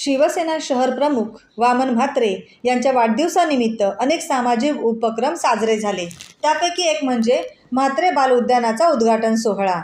शिवसेना शहर प्रमुख वामन म्हात्रे यांच्या वाढदिवसानिमित्त अनेक सामाजिक उपक्रम साजरे झाले. त्यापैकी एक म्हणजे म्हात्रे बाल उद्यानाचा उद्घाटन सोहळा.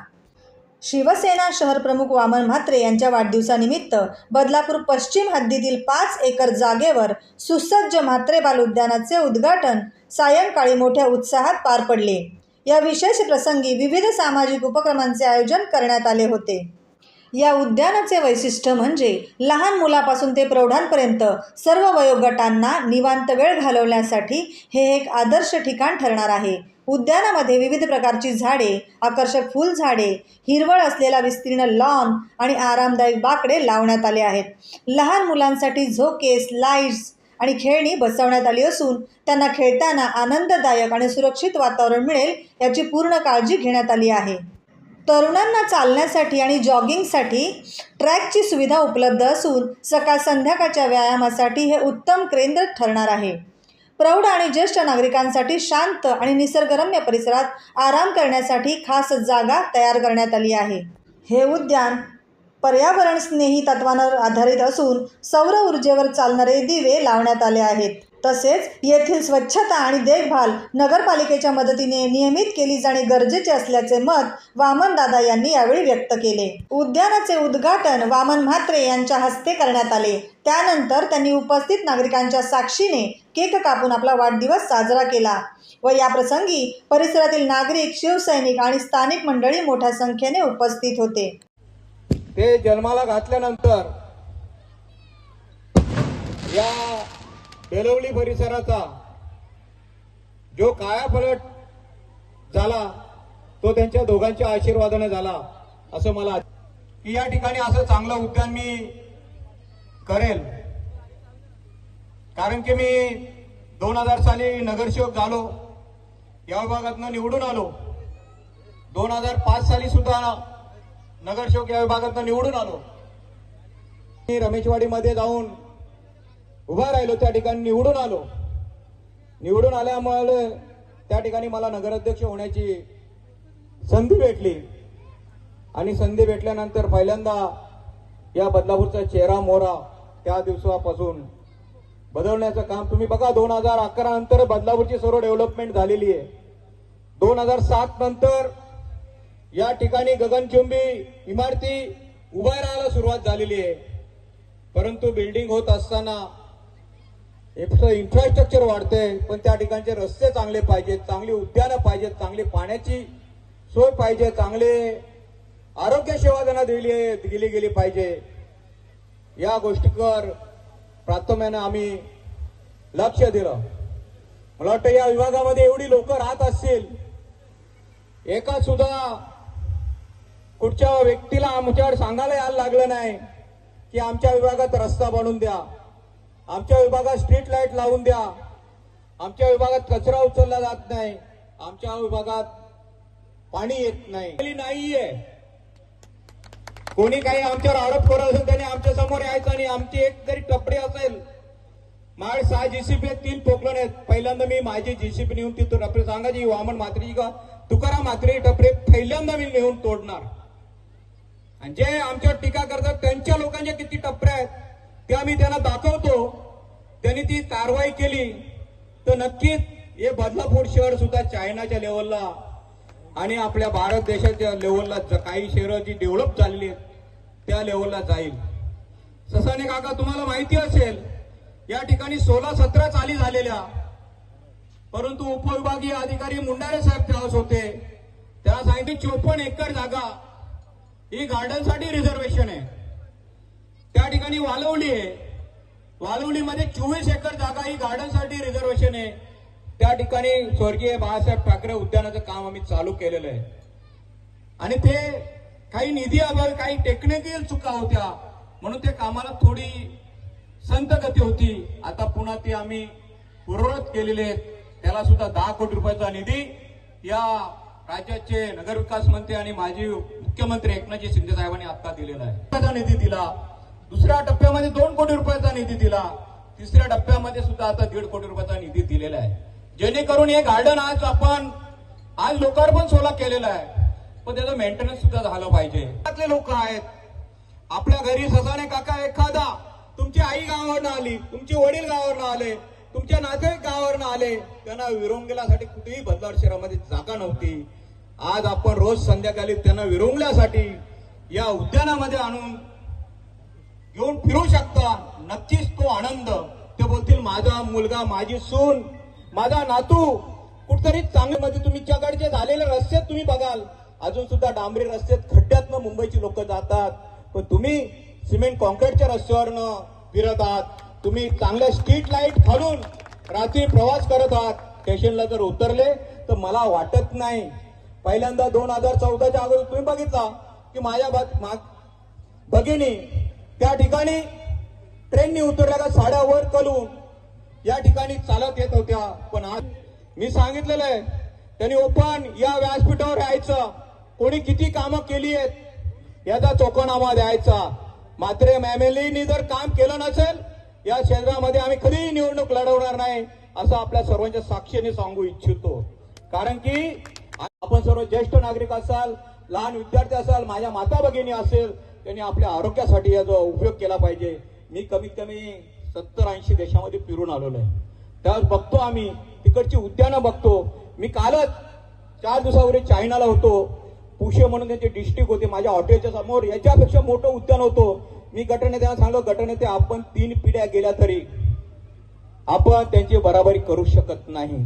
शिवसेना शहर प्रमुख वामन म्हात्रे यांच्या वाढदिवसानिमित्त बदलापूर पश्चिम हद्दीतील पाच एकर जागेवर सुसज्ज म्हात्रे बाल उद्यानाचे उद्घाटन सायंकाळी मोठ्या उत्साहात पार पडले. या विशेष प्रसंगी विविध सामाजिक उपक्रमांचे आयोजन करण्यात आले होते. या उद्यानाचे वैशिष्ट्य म्हणजे लहान मुलापासून ते प्रौढांपर्यंत सर्व वयोगटांना निवांत वेळ घालवण्यासाठी हे एक आदर्श ठिकाण ठरणार आहे. उद्यानामध्ये विविध प्रकारची झाडे आकर्षक फुलझाडे हिरवळ असलेला विस्तीर्ण लॉन आणि आरामदायक बाकडे लावण्यात आले आहेत. लहान मुलांसाठी झोके स्लाइड्स आणि खेळणी बसवण्यात आली असून त्यांना खेळताना आनंददायक आणि सुरक्षित वातावरण मिळेल याची पूर्ण काळजी घेण्यात आली आहे. तरुणांना चालण्यासाठी आणि जॉगिंगसाठी ट्रॅकची सुविधा उपलब्ध असून सकाळ संध्याकाळच्या व्यायामासाठी हे उत्तम केंद्र ठरणार आहे. प्रौढ आणि ज्येष्ठ नागरिकांसाठी शांत आणि निसर्गरम्य परिसरात आराम करण्यासाठी खास जागा तयार करण्यात आली आहे. हे उद्यान पर्यावरण स्नेही तत्वांवर आधारित असून सौर ऊर्जेवर चालणारे दिवे लावण्यात आले आहेत. तसेच येथील स्वच्छता आणि देखभाल नगरपालिकेच्या मदतीने नियमित केली जाणे गरजेचे असल्याचे मत वामनदादा यांनी यावेळी व्यक्त केले. उद्यानाचे उद्घाटन वामन म्हात्रे यांच्या हस्ते करण्यात आले. त्यानंतर त्यांनी उपस्थित नागरिकांच्या साक्षीने केक कापून आपला वाढदिवस साजरा केला व या प्रसंगी परिसरातील नागरिक शिवसैनिक आणि स्थानिक मंडळी मोठ्या संख्येने उपस्थित होते. ते जन्माला घातल्यानंतर या बेलवली परिसराचा जो कायापलट झाला तो त्यांच्या दोघांच्या आशीर्वादाने झाला असं मला की या ठिकाणी असं चांगलं उद्यान मी करेल. कारण की मी दोन हजार साली नगरसेवक झालो या विभागातनं निवडून आलो. दोन हजार पाच साली सुद्धा नगरसेवक या विभागातनं निवडून आलो. मी रमेशवाडीमध्ये जाऊन उभा राहिलो त्या ठिकाणी निवडून आलो. निवडून आल्यामुळे त्या ठिकाणी मला नगराध्यक्ष होण्याची संधी भेटली. आणि संधी भेटल्यानंतर पहिल्यांदा या बदलापूरचा चेहरा मोहरा त्या दिवसापासून बदलण्याचं काम तुम्ही बघा दोन हजार अकरा नंतर बदलापूरची सर्व डेव्हलपमेंट झालेली आहे. दोन हजार सात नंतर या ठिकाणी गगनचुंबी इमारती उभ्या राहायला सुरुवात झालेली आहे. परंतु बिल्डिंग होत असताना इन्फ्रास्ट्रक्चर वाढते पण त्या ठिकाणचे रस्ते चांगले पाहिजेत चांगली उद्यानं पाहिजेत चांगली पाण्याची सोय पाहिजे चांगले आरोग्य सेवा त्यांना दिली दिली गेली पाहिजे. या गोष्टीवर प्राथम्यानं आम्ही लक्ष दिलं. मला वाटतं या विभागामध्ये एवढी लोक राहत असतील एका सुद्धा कुठच्या व्यक्तीला आमच्यावर सांगायला यायला लागलं नाही की आमच्या विभागात रस्ता बनवून द्या. आमच्या विभागात स्ट्रीट लाइट लावून द्या. आमच्या विभागात कचरा उचलला जात नाही. आमच्या विभागात पाणी येत नाही. नाहीये. कोणी काही आमच्यावर आरोप करत असेल त्याने आमच्यासमोर यायचं आणि आमची एक जरी टपडी असेल माझे सहा जीसीपी आहेत तीन पोकलन आहेत पहिल्यांदा मी माझी जीसीपी नेऊन ती टपरी सांगायची वामन म्हात्रेची का तुकाराम म्हात्रे टपरे पहिल्यांदा मी नेऊन तोडणार. आणि जे आमच्यावर टीका करतात त्यांच्या लोकांच्या किती टपऱ्या आहेत? त्या मी त्यांना दाखवतो. त्यांनी ती कारवाई केली. तर नक्कीच हे बदलापूर शहर सुद्धा चायनाच्या लेवलला आणि आपल्या भारत देशाच्या लेवलला काही शहरं जी डेव्हलप झालेली आहेत त्या लेवलला जाईल. ससाने काका तुम्हाला माहिती असेल या ठिकाणी सोळा सतरा चाली झालेल्या. परंतु उपविभागीय अधिकारी मुंडारे साहेब त्यावेळेस होते. त्याला सांगितले चोपन्न एकर जागा. ही गार्डनसाठी रिझर्वेशन आहे. या ठिकाणी वालवली आहे. वालवलीमध्ये चोवीस एकर जागा ही गार्डनसाठी रिझर्वेशन आहे. त्या ठिकाणी स्वर्गीय बाळासाहेब ठाकरे उद्यानाचं काम आम्ही चालू केलेलं आहे. आणि ते काही निधी अभावी काही टेक्निकल चुका होत्या म्हणून ते कामाला थोडी संत गती होती. आता पुन्हा ती आम्ही पूर्ववत केलेली आहेत. त्याला सुद्धा दहा कोटी रुपयाचा निधी या राज्याचे नगरविकास मंत्री आणि माजी मुख्यमंत्री एकनाथजी शिंदे साहेबांनी आता दिलेला आहे. निधी दिला. दुसऱ्या टप्प्यामध्ये दोन कोटी रुपयाचा निधी दिला. तिसऱ्या टप्प्यामध्ये सुद्धा आता दीड कोटी रुपयाचा निधी दिलेला आहे. जेणेकरून हे गार्डन आज आपण आज लोकार्पण सोला केलेला आहे. पण त्याचं मेंटेनन्स सुद्धा झालं पाहिजे. त्यातले लोक आहेत. आपल्या घरी ससाने काका एखादा तुमची आई गावावरनं आली तुमचे वडील गावावरनं आले तुमच्या नातेवाईक गावावरनं आले त्यांना विरंगुल्यासाठी कुठेही बदलाड शहरामध्ये जागा नव्हती. आज आपण रोज संध्याकाळी त्यांना विरंगल्यासाठी या उद्यानामध्ये आणून येऊन फिरू शकता. नक्कीच तो आनंद. ते बोलतील माझा मुलगा माझी सून माझा नातू कुठतरी चांगले म्हणजे मध्ये तुमच्याकडचे झालेले रस्त्यात तुम्ही बघाल. अजून सुद्धा डांबरी रस्त्यात खड्ड्यातनं मुंबईची लोक जातात. पण तुम्ही सिमेंट कॉन्क्रीटच्या रस्त्यावरनं फिरत आहात. तुम्ही चांगल्या स्ट्रीट लाइट घालून रात्री प्रवास करत आहात. स्टेशनला जर उतरले तर मला वाटत नाही. पहिल्यांदा दोन हजार चौदाच्या अगोदर तुम्ही बघितला की माझ्या बात- भगिनी त्या ठिकाणी ट्रेननी उतरल्या साड्यावर कलून या ठिकाणी चालत येत होत्या. पण आज मी सांगितलेलं आहे त्यांनी ओपन या व्यासपीठावर यायचं. कोणी किती कामं केली आहेत याचा चोकोनामा द्यायचा. मात्र एमएलएनी जर काम केलं नसेल या क्षेत्रामध्ये आम्ही कधीही निवडणूक लढवणार नाही असं आपल्या सर्वांच्या साक्षीने सांगू इच्छितो. कारण की आपण सर्व ज्येष्ठ नागरिक असाल लहान विद्यार्थी असाल माझ्या माता भगिनी असेल त्यांनी आपल्या आरोग्यासाठी याचा उपयोग केला पाहिजे. मी कमीत कमी सत्तर ऐंशी देशामध्ये फिरून आलेलो आहे. त्यावर बघतो आम्ही तिकडची उद्यानं बघतो. मी कालच चार दिवसापूर्वी चायनाला होतो. पुशे म्हणून त्यांचे डिस्ट्रिक्ट होते माझ्या हॉटेलच्या समोर. याच्यापेक्षा मोठं उद्यान होतो. मी गटनेत्यांना सांगलो गटनेते आपण तीन पिढ्या गेल्या तरी आपण त्यांची बराबरी करू शकत नाही.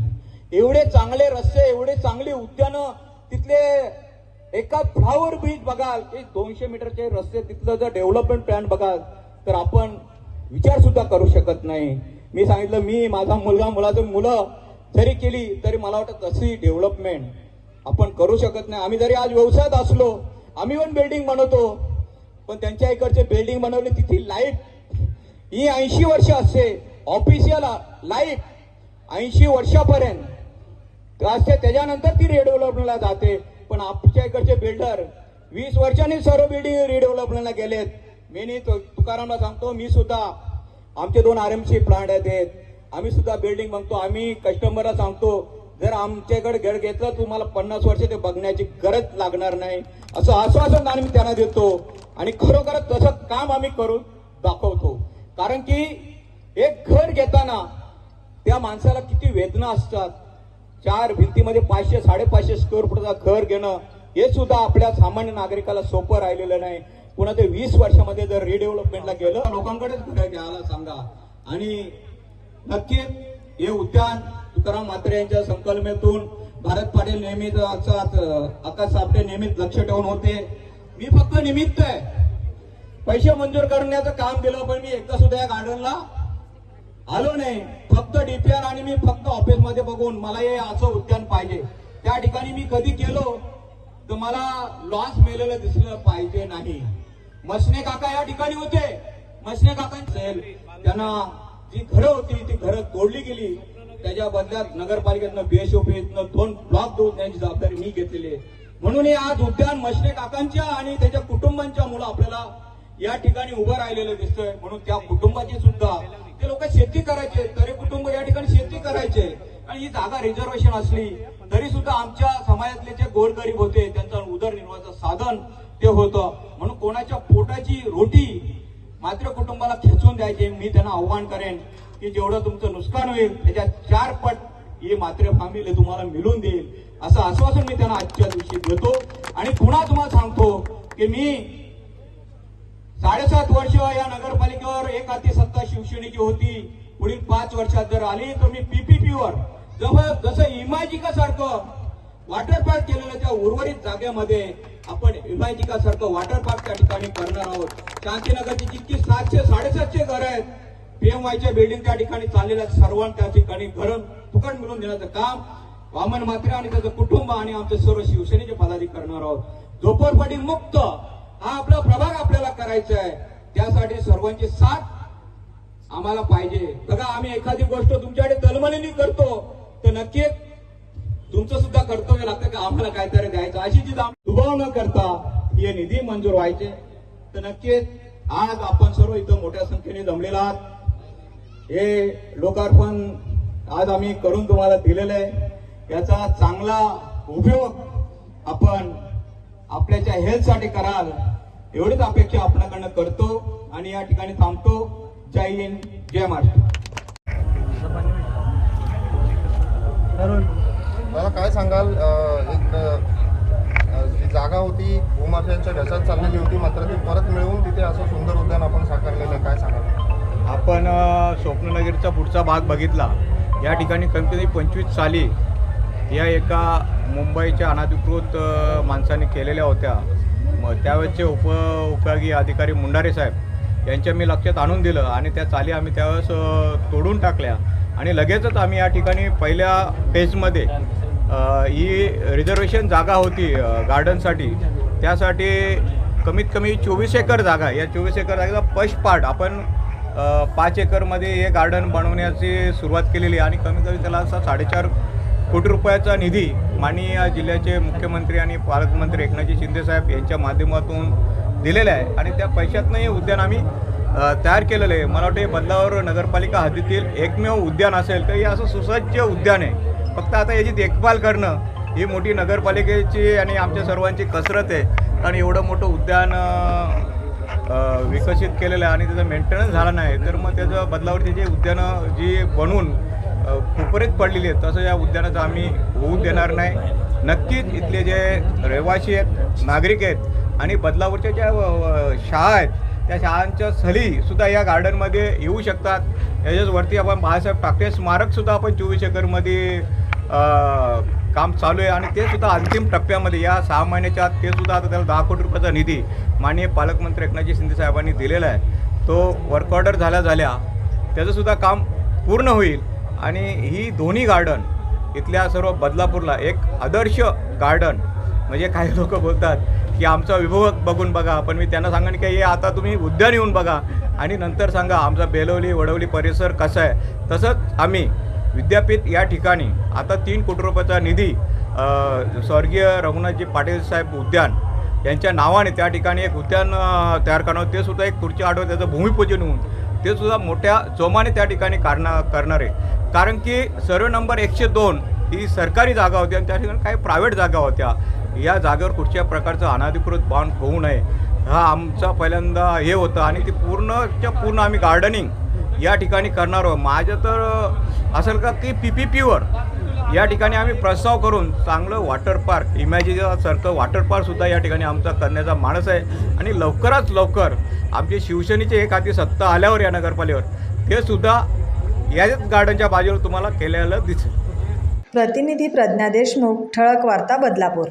एवढे चांगले रस्ते एवढे चांगली उद्यानं तिथले एका फ्लावर ब्रिज बघाल. एक दोनशे मीटरचे रस्ते तिथलं जर डेव्हलपमेंट प्लॅन बघाल तर आपण विचार सुद्धा करू शकत नाही. मी सांगितलं मी माझा मुलगा मुलाचं मुलं जरी केली तरी मला वाटतं तशी डेव्हलपमेंट आपण करू शकत नाही. आम्ही जरी आज व्यवसायात असलो आम्ही पण बिल्डिंग बनवतो पण त्यांच्या इकडचे बिल्डिंग बनवली तिथे लाइट ही ऐंशी वर्ष असते. ऑफिशियल लाइट ऐंशी वर्षापर्यंत. असते त्याच्यानंतर ती रेडेव्हलपमेंटला जाते. पण आमच्या इकडचे बिल्डर वीस वर्षांनी सर्व बिल्डिंग रिडेव्हलपमेंटला गेलेत. मी नी तु- तुकारामला सांगतो मी सुद्धा आमचे दोन आर एम सी प्लांट आहेत आम्ही सुद्धा बिल्डिंग बघतो. आम्ही कस्टमरला सांगतो जर आमच्याकडे घर घेतलं तुम्हाला पन्नास वर्ष ते बघण्याची गरज लागणार नाही. असं आश्वासन आम्ही त्यांना देतो. आणि खरोखरच तसं काम आम्ही करून दाखवतो. कारण की एक घर घेताना त्या माणसाला किती वेदना असतात. चार भिंतीमध्ये पाचशे साडेपाचशे स्क्वेअर फुटचा घर घेणं हे सुद्धा आपल्या सामान्य नागरिकाला सोपं राहिलेलं नाही. पुन्हा ते वीस वर्षामध्ये जर रिडेव्हलपमेंटला गेलं लोकांकडेच घर घ्यायला सांगा. आणि नक्की हे उद्यान तुकाराम म्हात्रे यांच्या संकल्पनेतून भारत पाटील नेहमीच आकाश सापटे नेहमीच लक्ष ठेवून होते. मी फक्त निमित्त आहे. पैसे मंजूर करण्याचं काम केलं पण मी एकदा सुद्धा या गार्डनला आलो नाही. फक्त डीपीआर आणि मी फक्त ऑफिसमध्ये बघून मला हे असं उद्यान पाहिजे. त्या ठिकाणी मी कधी गेलो तर मला लॉस मेलेलं दिसलं पाहिजे नाही. मशने काका या ठिकाणी होते. मशने काकांचे त्यांना जी घरं होती ती घरं तोडली गेली. त्याच्या बदल्यात नगरपालिकेतनं बीएसओपीतनं दोन ब्लॉक देऊन त्यांची जबाबदारी मी घेतलेली आहे. म्हणून हे आज उद्यान मशने काकांच्या आणि त्याच्या कुटुंबांच्या मुलं आपल्याला या ठिकाणी उभं राहिलेलं दिसतंय. म्हणून त्या कुटुंबाची सुद्धा ते लोक शेती करायचे तरी कुटुंब या ठिकाणी शेती करायचे. आणि ही जागा रिझर्वेशन असली तरी सुद्धा आमच्या समाजातले जे गोरगरीब होते त्यांचं उदरनिर्वाहाचं साधन ते होतं. म्हणून कोणाच्या पोटाची रोटी मात्र कुटुंबाला खेचून द्यायचे मी त्यांना आव्हान करेन की जेवढं तुमचं नुकसान होईल त्याच्या चार पट ही मात्र फॅमिली तुम्हाला मिळून देईल. असं आश्वासन मी त्यांना आजच्या दिवशी देतो. आणि पुन्हा तुम्हाला सांगतो की मी साडेसात वर्ष या नगरपालिकेवर एक हाती सत्ता शिवसेनेची होती. पुढील पाच वर्षात जर आली तर मी पीपीपीवर जवळ जसं इमाजिका सारखं वॉटर पार्क केलेलं त्या उर्वरित जागेमध्ये आपण इमाजिका सारखं वॉटर पार्क त्या ठिकाणी करणार आहोत. शांतीनगरची जितकी सातशे साडेसातशे घर आहेत पीएमवायच्या बिल्डिंग त्या ठिकाणी चाललेल्या सर्वांना त्या ठिकाणी घर फुकट मिळून देण्याचं काम वामन मात्रे आणि त्याचं कुटुंब आणि आमचे सर्व शिवसेनेचे पदाधिकारी करणार आहोत. झोपडपट्टी मुक्त हा आपला प्रभाग आपल्याला करायचा आहे. त्यासाठी सर्वांची साथ आम्हाला पाहिजे. बघा आम्ही एखादी गोष्ट तुमच्याकडे तलमलीने करतो तर नक्की तुमचं सुद्धा कर्तव्य लागतं की आम्हाला काहीतरी द्यायचं? अशी जी दाम दुभाव न करता हे निधी मंजूर व्हायचे. तर नक्कीच आज आपण सर्व इथं मोठ्या संख्येने जमलेला आहात. हे लोकार्पण आज आम्ही करून तुम्हाला दिलेलं आहे. याचा चांगला उपयोग आपण आपल्याच्या हेल्थसाठी कराल एवढीच अपेक्षा आपल्याकडनं करतो आणि या ठिकाणी थांबतो. जय हिंद जय महाराष्ट्र. मला काय सांगाल एक जी जागा होती भूमाफियांच्या ढसात चाललेली होती मात्र ती परत मिळवून तिथे असं सुंदर उद्यान आपण साकारलेलं आहे. काय सांगाल? आपण स्वप्ननगरचा पुढचा भाग बघितला. या ठिकाणी कमीत कमी पंचवीस साली या एका मुंबईच्या अनधिकृत माणसाने केलेल्या होत्या. मग त्यावेळेसचे उप उपयोगी अधिकारी मुंडारे साहेब यांच्या मी लक्षात आणून दिलं आणि त्या चाली आम्ही त्यावेळेस तोडून टाकल्या. आणि लगेचच आम्ही या ठिकाणी पहिल्या फेजमध्ये ही रिझर्वेशन जागा होती गार्डनसाठी. त्यासाठी कमीत कमी चोवीस एकर जागा या चोवीस एकर जागेचा पश पार्ट आपण पाच एकरमध्ये हे गार्डन बनवण्याची सुरुवात केलेली आणि कमी कमी त्याला असा साडेचार कोटी रुपयाचा निधी माननीय जिल्ह्याचे मुख्यमंत्री आणि पालकमंत्री एकनाथजी शिंदेसाहेब यांच्या माध्यमातून दिलेला आहे आणि त्या पैशातनं हे उद्यान आम्ही तयार केलेलं आहे. मला वाटतं हे बदलावर नगरपालिका हद्दीतील एकमेव उद्यान असेल. तर हे असं सुसज्ज उद्यान आहे. फक्त आता याची देखभाल करणं ही मोठी नगरपालिकेची आणि आमच्या सर्वांची कसरत आहे. आणि एवढं मोठं उद्यान विकसित केलेलं आहे आणि त्याचं मेंटेनन्स झाला नाही तर मग त्याचं बदलावरती जे उद्यानं जी बनवून अ, पडलेली आहेत. तसं या उद्यानाचं आम्ही होऊ देणार नाही. नक्कीच इथले जे रहिवासी आहेत नागरिक आहेत आणि बदलावरच्या ज्या शाळा आहेत त्या शाळांच्या सलीसुद्धा या गार्डनमध्ये येऊ शकतात. याच्याचवरती आपण बाळासाहेब ठाकरे स्मारकसुद्धा आपण चोवीस एकरमध्ये काम चालू आहे आणि ते सुद्धा अंतिम टप्प्यामध्ये या सहा महिन्याच्या आत ते सुद्धा आता त्याला दहा कोटी रुपयाचा निधी माननीय पालकमंत्री एकनाथजी शिंदे साहेबांनी दिलेला आहे. तो वर्क ऑर्डर झाल्या झाल्या त्याचंसुद्धा काम पूर्ण होईल. आणि ही दोन्ही गार्डन इथल्या सर्व बदलापूरला एक आदर्श गार्डन म्हणजे काही लोक बोलतात की आमचा विभव बघून बघा पण मी त्यांना सांगेन की हे आता तुम्ही उद्यान येऊन बघा. आणि नंतर सांगा आमचा बेलवली वडवली परिसर कसा आहे. तसंच आम्ही विद्यापीठ या ठिकाणी आता तीन कोटी रुपयाचा निधी स्वर्गीय रघुनाथजी पाटील साहेब उद्यान यांच्या नावाने त्या ठिकाणी एक उद्यान तयार करणार. ते सुद्धा एक पुढच्या आठवड्यात त्याचं भूमिपूजन होऊन ते सुद्धा मोठ्या जोमाने त्या ठिकाणी कारणा करणार आहे. कारण की सर्व नंबर एकशे दोन ही सरकारी जागा होती आणि त्या ठिकाणी काही प्रायव्हेट जागा होत्या. या जागेवर कुठच्या प्रकारचं अनाधिकृत बांध होऊ नये हा आमचा पहिल्यांदा हे होतं आणि ती पूर्णच्या पूर्ण आम्ही गार्डनिंग या ठिकाणी करणार आहोत. माझं तर असेल का की पी पी पीवर या ठिकाणी आम्ही प्रस्ताव करून चांगलं वॉटर पार्क इमॅजिसारखं वॉटर पार्कसुद्धा या ठिकाणी आमचा करण्याचा माणस आहे. आणि लवकरात लवकर आमची शिवसेनेचे एक हाती सत्ता आल्यावर या नगरपालिकेवर ते सुद्धा याच गार्डनच्या बाजूला तुम्हाला केलेलं दिसेल. प्रतिनिधी प्रज्ञा देशमुख ठळक वार्ता बदलापूर.